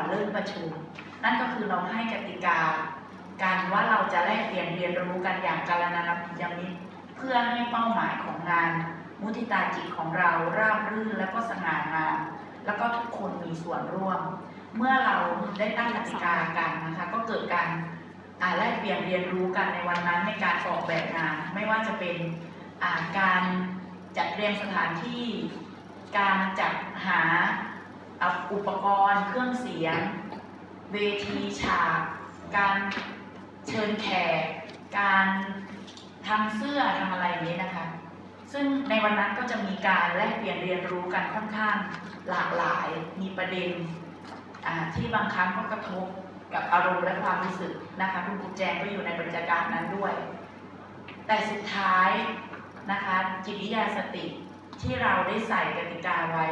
อนเริ่มประชุม นั่นก็คือเราให้กติกา การว่าเราจะแลกเปลี่ยนเรียนรู้กันอย่างการนานาพิยามิตเพื่อให้เป้าหมายของงาน มุทิตาจิตของเราราบรื่นและก็สง่างามแล้วก็ทุกคนมีส่วนร่วม เมื่อเราได้ตั้งกติกากันนะคะก็เกิดการแลกเปลี่ยนเรียนรู้กันในวันนั้นในการออกแบบงาน ไม่ว่าจะเป็นการจัดเตรียงสถานที่ การจัดหา อุปกรณ์เครื่องเสียง เวทีฉาก การเชิญแขก การทำเสื้อทำอะไรนี้นะคะ ซึ่งในวันนั้นก็จะมีการแลกเปลี่ยนเรียนรู้กันค่อนข้างหลากหลายมีประเด็นที่บางครั้งก็กระทบกับอารมณ์และความรู้สึกนะคะคุณครูแจงก็อยู่ในบรรยากาศนั้นด้วย แต่สุดท้ายนะคะจิตวิทยาสติที่เราได้ใส่กติกาไว้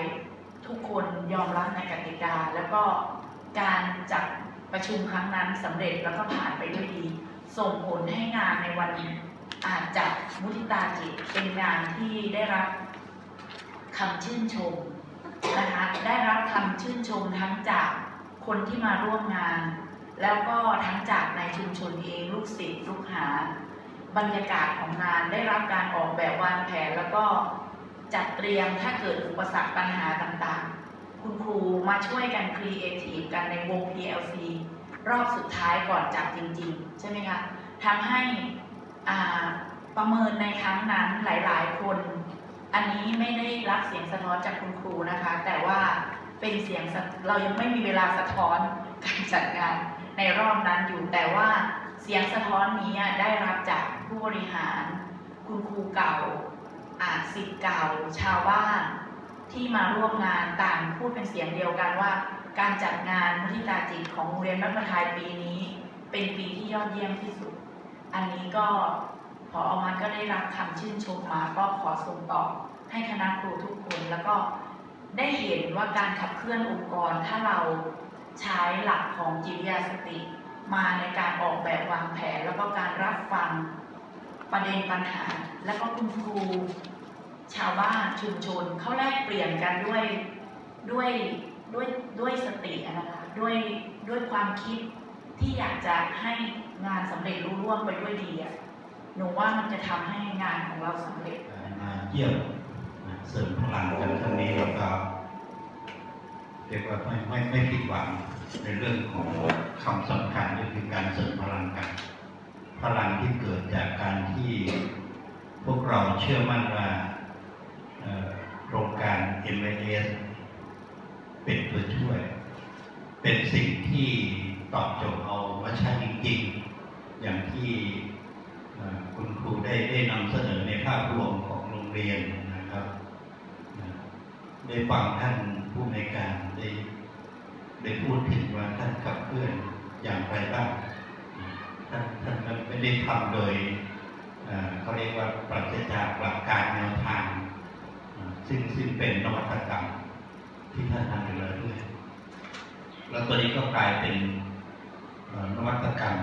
ทุกคนยอมรับในกติกา แล้วก็การจัดประชุมครั้งนั้นสำเร็จแล้วก็ผ่านไปด้วยดี ส่งผลให้งานในวันนี้อาจจะมุทิตาจิตเป็นงานที่ได้รับคำชื่นชมนะคะได้รับคำชื่นชมทั้งจากคนที่มาร่วมงาน แล้วก็ทั้งจากในชุมชนเองลูกศิษย์ลูกหา บรรยากาศของงานได้รับการออกแบบวางแผนแล้วก็ จัดเตรียมถ้าเกิดอุปสรรคปัญหาต่างๆ คุณครูมาช่วยกันครีเอทีฟกันในวง PLC รอบสุดท้ายก่อนจัดจริง ๆ ใช่ไหมคะทำให้ประเมินในครั้งนั้นหลายๆ คน อันนี้ไม่ได้รับเสียงสะท้อนจากคุณครูนะคะ แต่ว่าเป็นเสียงเรายังไม่มีเวลาสะท้อนการจัดงานในรอบนั้นอยู่แต่ว่าเสียงสะท้อนนี้ได้รับจากผู้บริหาร คุณครูเก่า อาศิษย์เก่าชาวบ้านที่มาร่วมงานต่างพูดเป็นเสียงเดียวกันว่า การจัดงานมุทิตาจิตของโรงเรียนมัธยมทายปีนี้ เป็นปีที่ยอดเยี่ยมที่สุด อันนี้ก็พออมันก็ได้รับคำชื่นชมมาก็ขอส่งต่อให้คณะครูทุกคนแล้วก็ได้เห็นว่าการขับเคลื่อนองค์กรถ้าเราใช้หลักของจิตวิทยาสติ มาในการออกแบบวางแผนแล้วก็การรับฟัง ประเด็นปัญหา แล้วก็คุณครู ชาวบ้านชุมชนเขาแลกเปลี่ยนกันด้วยด้วยด้วยด้วยสตินะคะด้วยด้วยความคิดที่อยากจะให้งานสำเร็จรุ่ร่วงไปด้วยดีอะหนูว่ามันจะทำให้งานของเราสำเร็จมาเยี่ยมเสริมพลังกันครั้งนี้แล้วก็เรียกว่าไม่ไม่ไม่ผิดหวังในเรื่องของคำสำคัญก็คือการเสริมพลังกัน พลังที่เกิดจากการที่พวกเราเชื่อมั่นว่าโครงการ m อ s เป็นตัวช่วย เป็นสิ่งที่ตอบโจทย์เอามาใช้จริงๆ อย่างที่คุณครูได้ได้นำเสนอในภาพรวมของโรงเรียนนะครับได้ฟังท่านผู้ในการได้ได้พูดถึงว่าท่านขับเคลื่อนอย่างไรบ้าง ท่านท่านไม่ได้ทำโดยเขาเรียกว่าปราศจากหลักการแนวทาง ซึ่งซึ่งเป็นนวัตกรรมที่ท่านทำอยู่แล้วด้วย แล้วตัวนี้ก็กลายเป็นนวัตกรรม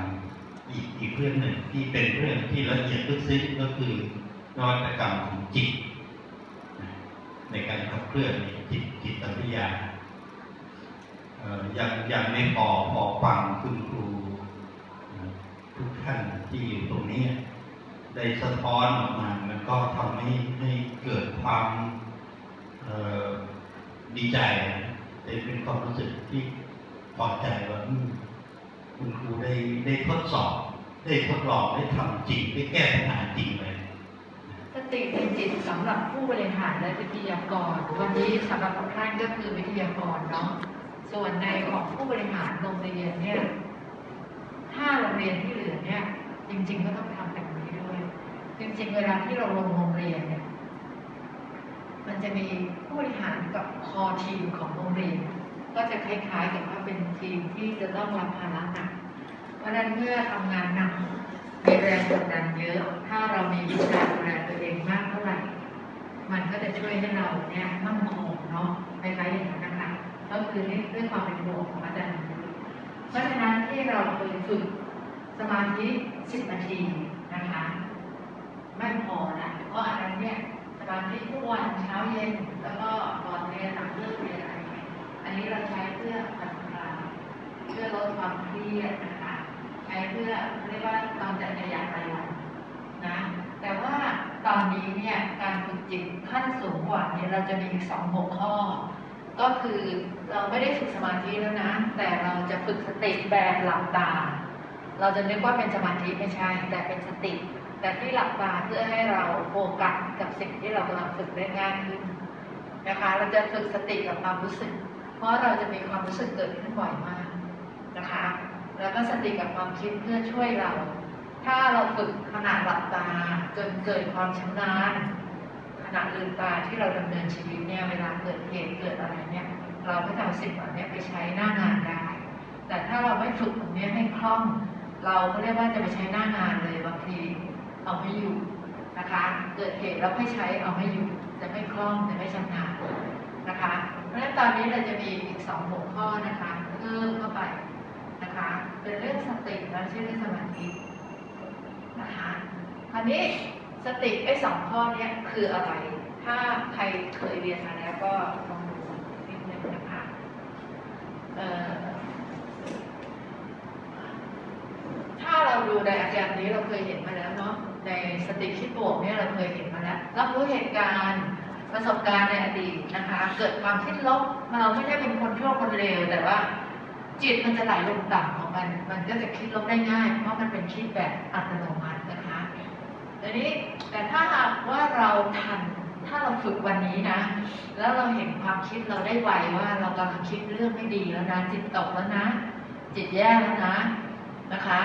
อีกอีกเรื่องหนึ่งที่เป็นเรื่องที่ละเอียดลึกซึ้งก็คือนวัตกรรมของจิต ในการขับเคลื่อนจิตจิตวิทยาเอ่อยังยังไม่พอพอฟังคุณครู ท่านที่อยู่ตรงนี้ได้สะท้อนออกมามันก็ทำให้ให้เกิดความดีใจเป็นความรู้สึกที่พอใจว่าคุณครูได้ได้ทดสอบ ได้ทดลองได้ทำจริงได้แก้ปัญหาจริงเลยสติเป็นจิตสำหรับผู้บริหารและวิทยากร วันนี้สำหรับทุกท่านก็คือวิทยากรเนาะส่วนในของผู้บริหารโรงเรียนเนี่ย ห้าโรงเรียนที่เหลือเนี่ย จริง ๆ ก็ต้องทำแบบนี้ด้วย จริง ๆ เวลาที่เราลงโรงเรียนเนี่ย มันจะมีผู้บริหารกับคอทีมของโรงเรียน ก็จะคล้ายๆ กับว่าเป็นทีมที่จะต้องรับภาระหนัก เพราะนั้นเมื่อทำงานหนักมีแรงกดดันเยอะ ถ้าเรามีวิชาดูแลตัวเองมากเท่าไหร่ มันก็จะช่วยให้เราเนี่ยมั่นคงเนาะคล้ายๆอย่างนั้นนะคะก็คือนี่ด้วยความเป็นห่วงของอาจารย์ เพราะฉะนั้นที่เราเคยฝึกสมาธิ10นาทีนะคะไม่พอละเพราะอันนั้นเนี่ยสมาธิทุกวันเช้าเย็นแล้วก็ก่อนเรียนหลังเลิกเรียนอะไรอันนี้เราใช้เพื่อผ่อนคลายเพื่อลดความเครียดนะคะใช้เพื่อเรียกว่าตอนจัดขยะรายวันนะแต่ว่าตอนนี้เนี่ยการฝึกจิตขั้นสูงกว่านี่ยเราจะมีอีกสองหัวข้อ ก็คือเราไม่ได้ฝึกสมาธิแล้วนะ แต่เราจะฝึกสติแบบหลับตา เราจะนึกว่าเป็นสมาธิไม่ใช่ แต่เป็นสติ แต่ที่หลับตาเพื่อให้เราโฟกัสกับสิ่งที่เรากำลังฝึกได้ง่ายขึ้นนะคะ เราจะฝึกสติกับความรู้สึก เพราะเราจะมีความรู้สึกเกิดขึ้นบ่อยมากนะคะ แล้วก็สติกับความคิดเพื่อช่วยเรา ถ้าเราฝึกขณะหลับตาจนเกิดความชำนาญ ณะลืมตาที่เราดำเนินชีวิตเนี่ยเวลาเกิดเหตุเกิดอะไรเนี่ยเราก็จะเอาสิ่งเหล่านี้ไปใช้หน้างานได้ แต่ถ้าเราไม่ฝึกตรงนี้ให้คล่อง เราก็เรียกว่าจะไปใช้หน้างานเลยบางทีเอาไม่อยู่นะคะ เกิดเหตุเราไม่ใช้เอาไม่อยู่จะไม่คล่องจะไม่ชำนาญนะคะ เพราะฉะนั้นตอนนี้เราจะมีอีกสองหัวข้อนะคะเพิ่มเข้าไปนะคะ เป็นเรื่องสติและเรื่องสมาธินะคะคราวนี้ สติไอ้สองข้อเนี้ยคืออะไร ถ้าใครเคยเรียนมาแล้วก็ลองดูนิดนึงนะคะถ้าเราดูในอาจารย์นี้เราเคยเห็นมาแล้วเนาะ ในสติคิดบวกเนี่ยเราเคยเห็นมาแล้ว รับรู้เหตุการณ์ประสบการณ์ในอดีตนะคะ เกิดความคิดลบเราไม่ได้เป็นคนชั่วคนเลวแต่ว่าจิตมันจะไหลลงต่ำของมัน มันก็จะคิดลบได้ง่าย เพราะมันเป็นคิดแบบอัตโนมัติ ทีนี้แต่ถ้าหากว่าเราทันถ้าเราฝึกวันนี้นะ แล้วเราเห็นความคิดเราได้ไวว่าเรากำลังคิดเรื่องไม่ดีแล้วนะจิตตกแล้วนะ จิตแย่แล้วนะนะคะ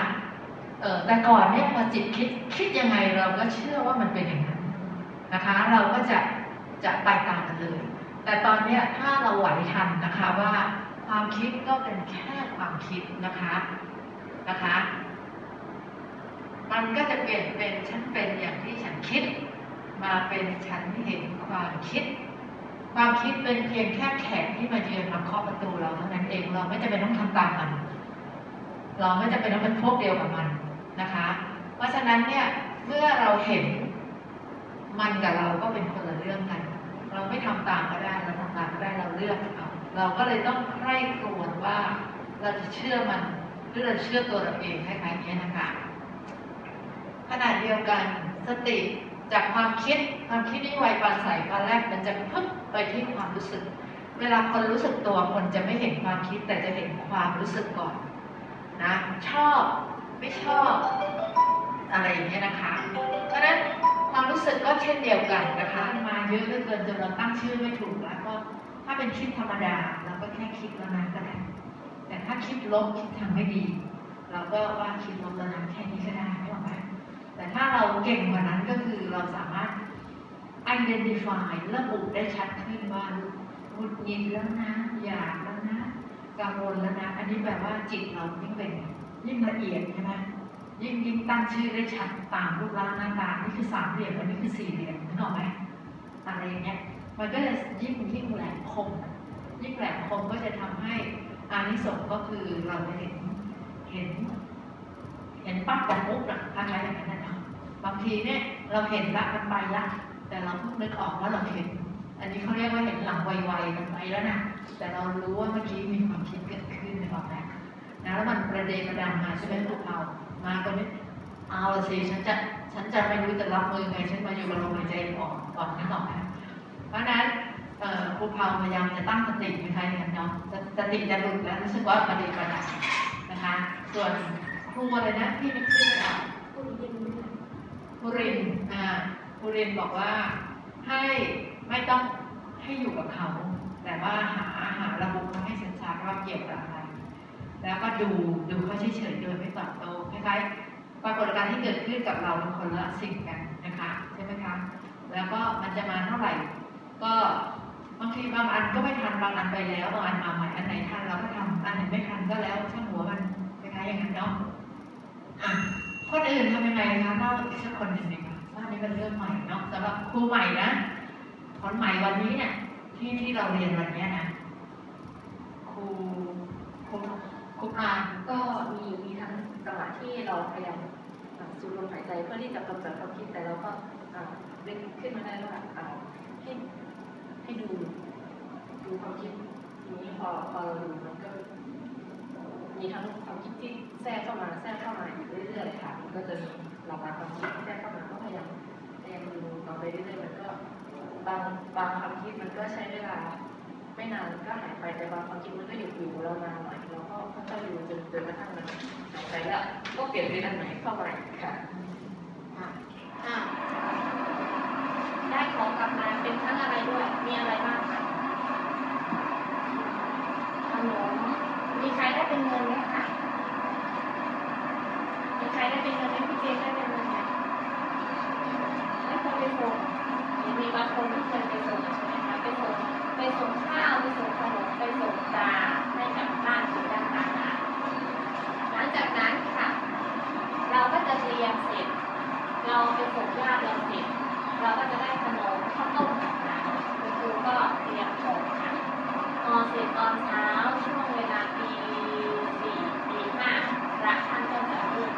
เออแต่ก่อนเนี่ยพอจิตคิดคิดยังไงเราก็เชื่อว่ามันเป็นอย่างนั้นนะคะ เราก็จะจะไปตามกันเลย แต่ตอนเนี้ยถ้าเราไหวทันนะคะว่าความคิดก็เป็นแค่ความคิดนะคะนะคะ มันก็จะเปลี่ยนเป็นฉันเป็นอย่างที่ฉันคิด มาเป็นฉันเห็นความคิด ความคิดเป็นเพียงแค่แขกที่มาเยือนมาเคาะประตูเราเท่านั้นเองเราไม่จำเป็นต้องทำตามมัน เราไม่จำเป็นต้องเป็นพวกเดียวกับมันนะคะ เพราะฉะนั้นเนี่ยเมื่อเราเห็นมันกับเราก็เป็นคนละเรื่องกัน เราไม่ทำตามก็ได้เราทำตามก็ได้เราเลือกเอาเราก็เลยต้องใคร่ครวญว่าเราจะเชื่อมันหรือเราเชื่อตัวเราเองคล้ายๆนี้นะคะ ขณะเดียวกันสติจากความคิดความคิดนี่ไวปานใสตอนแรกมันจะพึ่งไปที่ความรู้สึก เวลาคนรู้สึกตัวคนจะไม่เห็นความคิดแต่จะเห็นความรู้สึกก่อนนะชอบไม่ชอบอะไรอย่างเงี้ยนะคะ เพราะฉะนั้นความรู้สึกก็เช่นเดียวกันนะคะ มาเยอะเหลือเกินจนเราตั้งชื่อไม่ถูกแล้วก็ถ้าเป็นคิดธรรมดาเราก็แค่คิดแล้วนั้นก็ได้แต่ถ้าคิดลบคิดทางไม่ดี เราก็ว่าคิดลบแล้วนั้นแค่นี้ก็ได้ไม่หรอกไหม แต่ถ้าเราเก่งกว่านั้นก็คือเราสามารถ identify ระบุได้ชัดขึ้นว่าหงุดหงิดแล้วนะ อยากแล้วนะ กังวลแล้วนะ อันนี้แปลว่าจิตเรายิ่งเป็นยิ่งละเอียดใช่ไหมยิ่งยิ่งตั้งชื่อได้ชัดตามรูปร่างหน้าตา นี่คือสามเหลี่ยมอันนี้คือสี่เหลี่ยมนึกออกไหมอะไรอย่างเงี้ย มันก็จะยิ่งยิ่งแหลมคม ยิ่งแหลมคมก็จะทำให้อานิสงส์ก็คือเราจะเห็นเห็น เห็นปั๊บแต่ปุ๊บอะคล้ายๆอย่างนั้นนะเนาะบางทีเนี่ยเราเห็นละมันไปละแต่เราเพิ่งนึกออกว่าเราเห็น อันนี้เขาเรียกว่าเห็นหลังไวๆมันไปแล้วนะแต่เรารู้ว่าเมื่อกี้มีความคิดเกิดขึ้นในบอกแล้วนะแล้วมันประเดประดังมาใช่ไหมพวกเรา มาก็ไม่เอาละสิฉันจะฉันจะไม่รู้จะรับมือไงฉันมาอยู่กับลมหายใจออกก่อนนึกออกไหมเพราะนั้นครูเผาพยายามจะตั้งสติอยู่ใครอย่างเนาะสสติจะหลุดแล้วรู้สึกว่าประเดประดังนะคะ ส่วน ครูอะไรนะที่นึกชื่อไม่ออกภูรินทร์อ่าภูรินบอกว่าให้ไม่ต้องให้อยู่กับเขา แต่ว่าหาหาระบุเขาให้ชัดๆว่าเกี่ยวกับอะไร แล้วก็ดูดูเขาเฉยๆโดยไม่ตอบโต้คล้ายๆปรากฏการณ์ที่เกิดขึ้นกับเราเป็นคนละสิ่งกันนะคะใช่ไหมคะแล้วก็มันจะมาเท่าไหร่ ก็บางทีบางอันก็ไม่ทันบางอันไปแล้วบางอันมาใหม่อันไหนทันเราก็ทำอันไหนไม่ทันก็แล้วช่างหัวมันคล้ายๆอย่างนั้นเนาะ อะคนอื่นทำยังไงคะเล่าอีกสักคนหนึ่งดีค่ะว่านี่เป็นเรื่องใหม่เนาะสำหรับครูใหม่นะคนใหม่วันนี้เนี่ยที่ที่เราเรียนวันนี้นะครูครูครูปรานก็มีมีทั้งจังหวะที่เราพยายามสูดลมหายใจเพื่อที่จะกำจัดความคิดแต่เราก็อ่าเล็กขึ้นมาได้ว่าอ่าให้ให้ดูดูความคิดทีนี้พอพอเราดูมันก็ มีทั้งความคิดที่แทรกเข้ามาแทรกเข้ามาอยู่เรื่อยๆค่ะมันก็จะมีหลากหลายความคิดที่แทรกเข้ามาก็พยายามพยายามดูต่อไปเรื่อยๆมันก็บางบางความคิดมันก็ใช้เวลา ไม่นานก็หายไปแต่บางความคิดมันก็อยู่อยู่เรานาหน่อยเราก็ค่อยๆดูจนจนกระทั่งมันหายไปแล้วก็เปลี่ยนเป็นอันไหนเข้ามาค่ะอะอะได้ของกลับมาเป็นทั้งอะไรด้วยมีอะไรบ้างคะขนม มีใครได้เป็ นเนไหมคะมีใครได้เป็นเงินไหมพี่เจนได้เป็นเงินไหมไม่เคยไปส่งหรือมีบางคนที่เคยไปส่งใช่ไหมคะไปส่งไปส่งข้าวไปส่งขนมไปส่งตาให้กับบ้านคุณต่างๆหลังจากนั้นค่ะ เราก็จะเตรียมเสร็จ เราไปส่งญาติเราเสร็จ เราก็จะได้ขนมข้าวต้มกลับมาคุณครูก็เตรียมของค่ะพอเสร็จตอนเช้าช่วงเวลาตีสี่ตีห้าพระท่านก็จะเริ่ม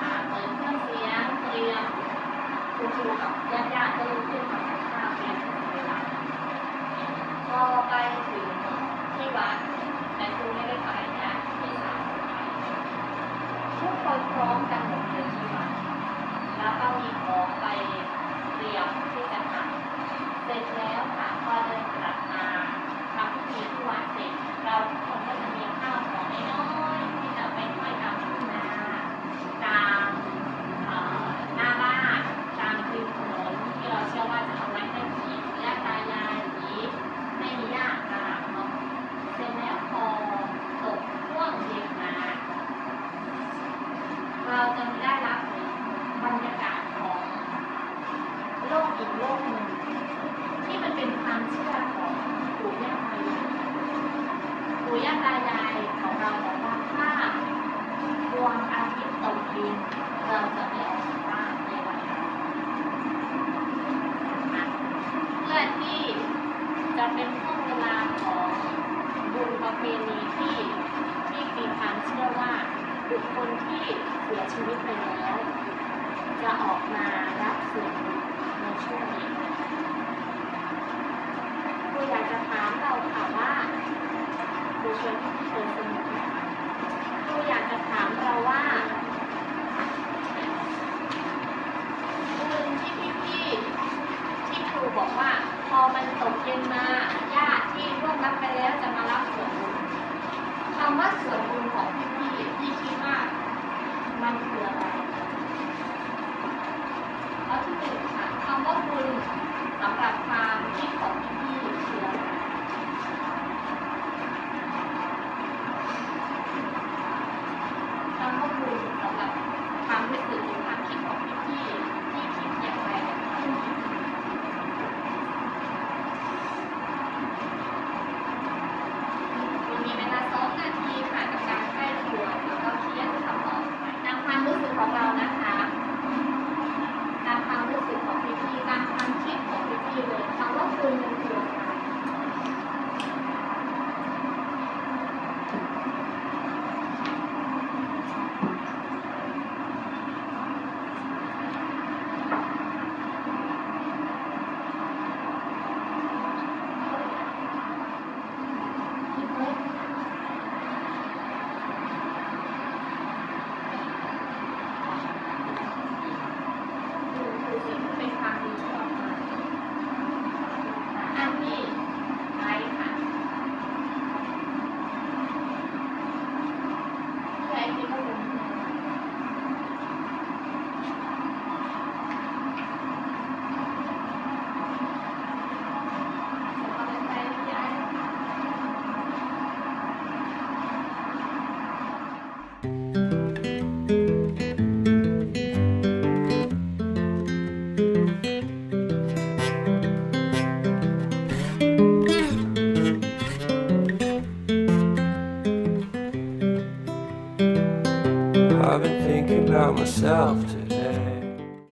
อ่าเปิดเครื่องเสียงเตรียมคุณครูกับญาติญาติๆก็ลุกขึ้นทำกับข้าวเตรียมเวลาพอไปถึงที่วัดแต่ครูไม่ได้ไปนะที่สามไป ทุกคนพร้อมกันหมดเลยใช่ไหมแล้วก็มีของไปเตรียมที่จะทำเสร็จแล้วค่ะพอเดินกลับมาทำพิธีที่วัดเสร็จเราทุกคนก็จะมีข้าวของน้อยๆที่จะไปห้อยตามทุ่งนาตามเอ่อหน้าบ้านตามริมถนนที่เราเชื่อว่าจะเอาไว้ให้ผีญาติตายายผีไม่มีญาติตามเนาะเสร็จแล้วพอตกช่วงเย็นมา เราจะได้รับบรรยากาศของโลกอีกโลกหนึ่งที่มันเป็นความเชื่อของปู่ย่าตายายปู่ย่าตายายของเราบอกว่าถ้าดวงอาทิตย์ตกดินเราจะไม่ออกจากบ้านในวันนั้นนะเพื่อที่ เป็นช่วงเวลาของบุญประเพณีที่ที่มีความเชื่อว่าบุคคลที่เสียชีวิตไปแล้ว จะออกมารับส่วนในช่วงนี้ครูอยากจะถามเราค่ะว่าครูชวนเชิญสมุดนะคะครูอยากจะถามเราว่าบุญที่พี่ๆที่ครูบอกว่าพอมันตกเย็นมาติที่ร่วมรับไปแล้วจะมารับส่วนบุญ คำว่าส่วนบุญของพี่พี่พี่คิดว่ามันคืออะไรข้อที่หนึ่งค่ะคำว่าบุญสำหรับความคิดของพี่ myself.